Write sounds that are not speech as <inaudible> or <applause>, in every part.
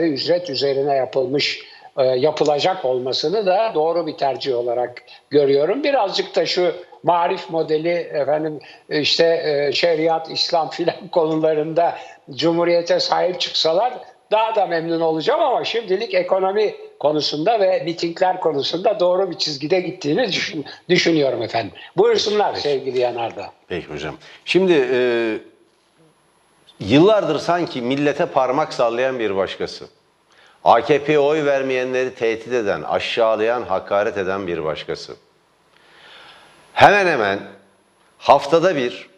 ücret üzerine yapılmış e, yapılacak olmasını da doğru bir tercih olarak görüyorum. Birazcık da şu marif modeli efendim işte e, şeriat, İslam filan <laughs> konularında cumhuriyete sahip çıksalar daha da memnun olacağım ama şimdilik ekonomi konusunda ve mitingler konusunda doğru bir çizgide gittiğini düşün- düşünüyorum efendim. Buyursunlar sevgili Yanardağ. Peki hocam. Şimdi e, yıllardır sanki millete parmak sallayan bir başkası. AKP'ye oy vermeyenleri tehdit eden, aşağılayan, hakaret eden bir başkası. Hemen hemen haftada bir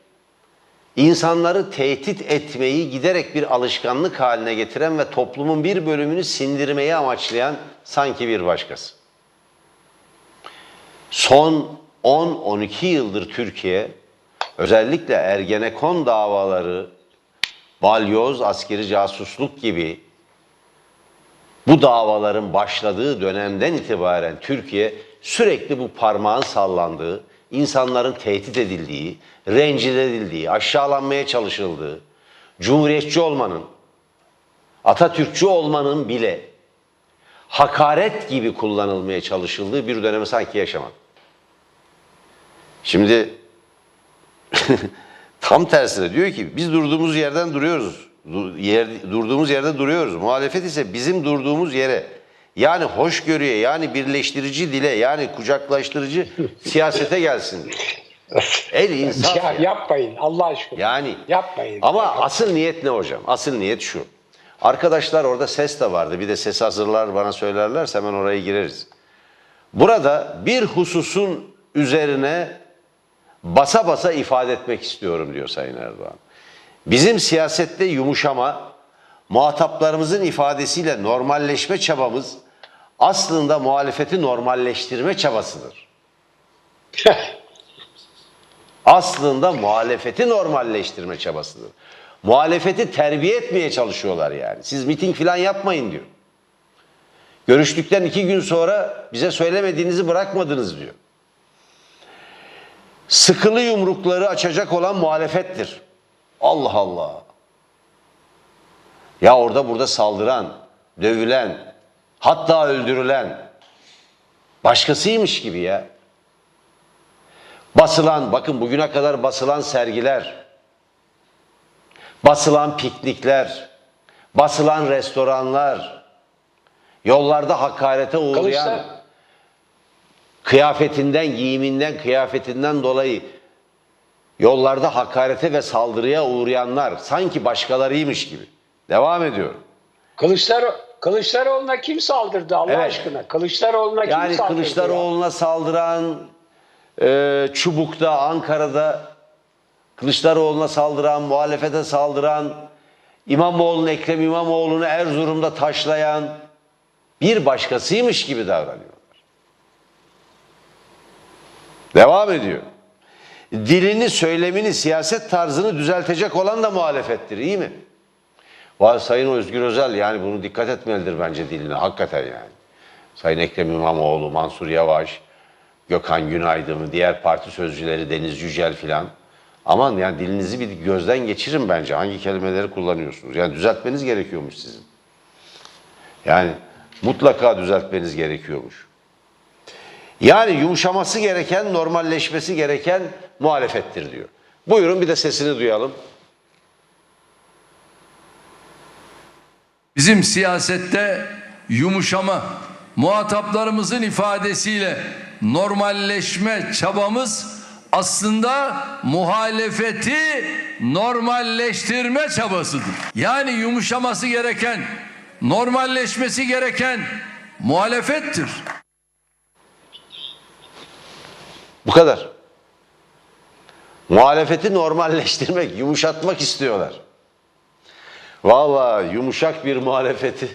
insanları tehdit etmeyi giderek bir alışkanlık haline getiren ve toplumun bir bölümünü sindirmeyi amaçlayan sanki bir başkası. Son 10-12 yıldır Türkiye özellikle Ergenekon davaları, balyoz, askeri casusluk gibi bu davaların başladığı dönemden itibaren Türkiye sürekli bu parmağın sallandığı, insanların tehdit edildiği, rencide edildiği, aşağılanmaya çalışıldığı, cumhuriyetçi olmanın, Atatürkçü olmanın bile hakaret gibi kullanılmaya çalışıldığı bir dönemi sanki yaşamadı. Şimdi <laughs> tam tersine diyor ki biz durduğumuz yerden duruyoruz. Du- Yer, durduğumuz yerde duruyoruz. Muhalefet ise bizim durduğumuz yere yani hoşgörüye yani birleştirici dile yani kucaklaştırıcı <laughs> siyasete gelsin. El insaf Ya, ya. yapmayın Allah aşkına. Yani Yapmayın. Ama asıl niyet ne hocam? Asıl niyet şu. Arkadaşlar orada ses de vardı. Bir de ses hazırlar bana söylerlerse hemen oraya gireriz. Burada bir hususun üzerine basa basa ifade etmek istiyorum diyor Sayın Erdoğan. Bizim siyasette yumuşama, muhataplarımızın ifadesiyle normalleşme çabamız aslında muhalefeti normalleştirme çabasıdır. <laughs> aslında muhalefeti normalleştirme çabasıdır. Muhalefeti terbiye etmeye çalışıyorlar yani. Siz miting falan yapmayın diyor. Görüştükten iki gün sonra bize söylemediğinizi bırakmadınız diyor. Sıkılı yumrukları açacak olan muhalefettir. Allah Allah. Ya orada burada saldıran, dövülen, hatta öldürülen başkasıymış gibi ya. Basılan, bakın bugüne kadar basılan sergiler, basılan piknikler, basılan restoranlar, yollarda hakarete uğrayan, Kılıçlar- kıyafetinden, giyiminden, kıyafetinden dolayı yollarda hakarete ve saldırıya uğrayanlar sanki başkalarıymış gibi. Devam ediyorum. Kılıçdaro Kılıçdaroğlu'na kim saldırdı Allah Evet. aşkına? Kılıçdaroğlu'na kim Yani saldırdı? ya? Kılıçdaroğlu'na saldıran, e, Çubuk'ta, Ankara'da Kılıçdaroğlu'na saldıran, muhalefete saldıran, İmamoğlu'nu, Ekrem İmamoğlu'nu Erzurum'da taşlayan bir başkasıymış gibi davranıyorlar. Devam ediyor. Dilini, söylemini, siyaset tarzını düzeltecek olan da muhalefettir, iyi mi? Vay Sayın Özgür Özel yani bunu dikkat etmelidir bence diline hakikaten yani. Sayın Ekrem İmamoğlu, Mansur Yavaş, Gökhan Günaydın, diğer parti sözcüleri Deniz Yücel filan. Aman yani dilinizi bir gözden geçirin bence. Hangi kelimeleri kullanıyorsunuz? Yani düzeltmeniz gerekiyormuş sizin. Yani mutlaka düzeltmeniz gerekiyormuş. Yani yumuşaması gereken, normalleşmesi gereken muhalefettir diyor. Buyurun bir de sesini duyalım. Bizim siyasette yumuşama, muhataplarımızın ifadesiyle normalleşme çabamız aslında muhalefeti normalleştirme çabasıdır. Yani yumuşaması gereken, normalleşmesi gereken muhalefettir. Bu kadar. Muhalefeti normalleştirmek, yumuşatmak istiyorlar. Vallahi yumuşak bir muhalefeti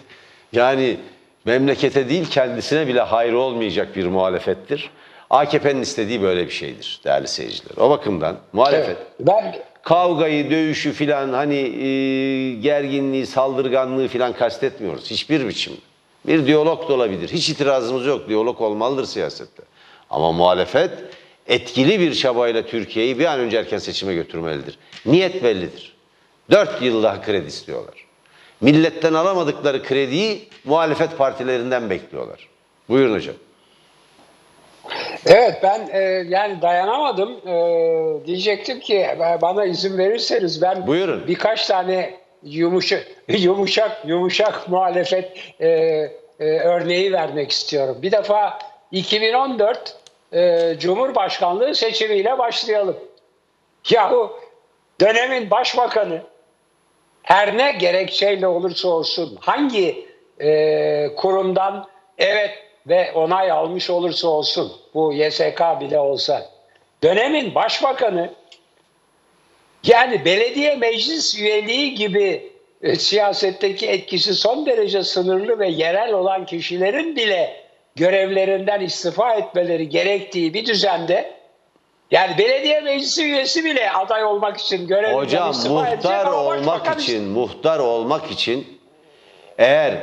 yani memlekete değil kendisine bile hayrı olmayacak bir muhalefettir. AKP'nin istediği böyle bir şeydir değerli seyirciler. O bakımdan muhalefet Evet. Ben kavgayı, dövüşü filan hani e, gerginliği, saldırganlığı filan kastetmiyoruz. Hiçbir biçim. Bir diyalog da olabilir. Hiç itirazımız yok. Diyalog olmalıdır siyasette. Ama muhalefet etkili bir çabayla Türkiye'yi bir an önce erken seçime götürmelidir. Niyet bellidir. Dört yıl daha kredi istiyorlar. Milletten alamadıkları krediyi muhalefet partilerinden bekliyorlar. Buyurun hocam. Evet ben e, yani dayanamadım. E, diyecektim ki e, bana izin verirseniz ben Buyurun. birkaç tane yumuşak <laughs> yumuşak yumuşak muhalefet e, e, örneği vermek istiyorum. Bir defa 2014 e, Cumhurbaşkanlığı seçimiyle başlayalım. Yahu dönemin başbakanı her ne gerekçeyle olursa olsun hangi e, kurumdan evet ve onay almış olursa olsun bu YSK bile olsa dönemin başbakanı yani belediye meclis üyeliği gibi e, siyasetteki etkisi son derece sınırlı ve yerel olan kişilerin bile görevlerinden istifa etmeleri gerektiği bir düzende yani belediye meclisi üyesi bile aday olmak için görevinden Hocam muhtar olmak için, muhtar olmak için eğer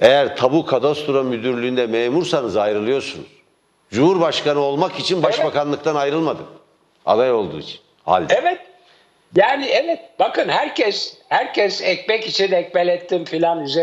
eğer tabu kadastro müdürlüğünde memursanız ayrılıyorsunuz. Cumhurbaşkanı olmak için başbakanlıktan ayrılmadık. Aday olduğu için. Halde. Evet. Yani evet bakın herkes herkes ekmek için ekmelettim filan üzerine